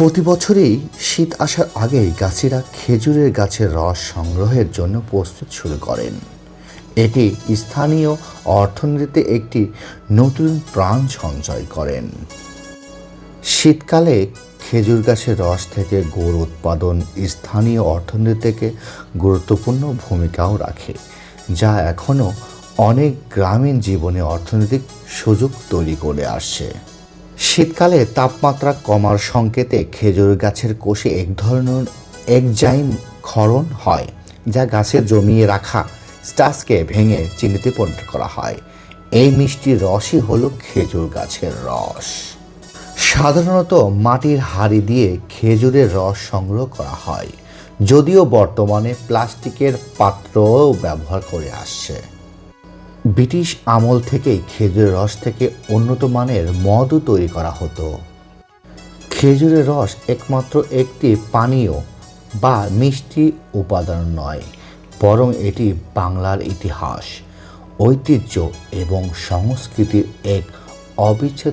প্রতি বছরই শীত আসার আগেই গাছিরা খেজুরের গাছের রস সংগ্রহের জন্য প্রস্তুত শুরু করেন। এটি স্থানীয় অর্থনীতিতে একটি নতুন প্রাণ সঞ্চয় করেন। শীতকালে খেজুর গাছের রস থেকে গুড় উৎপাদন স্থানীয় অর্থনীতি থেকে গুরুত্বপূর্ণ ভূমিকাও রাখে, যা এখনও অনেক গ্রামীণ জীবনে অর্থনৈতিক সুযোগ তৈরি করে আসছে। শীতকালে তাপমাত্রা কমার সংকেতে খেজুর গাছের কোষে এক ধরনের একজাইম ক্ষরণ হয়, যা গাছে জমিয়ে রাখা স্টাসকে ভেঙে চিনিতে পরিণত করা হয়। এই মিষ্টি রসই হলো খেজুর গাছের রস। সাধারণত মাটির হাঁড়ি দিয়ে খেজুরের রস সংগ্রহ করা হয়, যদিও বর্তমানে প্লাস্টিকের পাত্রও ব্যবহার করে আসছে। ব্রিটিশ আমল থেকে খেজুরের রস থেকে উন্নত মানের মদও তৈরি করা হতো। খেজুরের রস একমাত্র একটি পানীয় বা মিষ্টি উপাদান নয়, বরং এটি বাংলার ইতিহাস, ঐতিহ্য এবং সংস্কৃতির এক অবিচ্ছেদ্য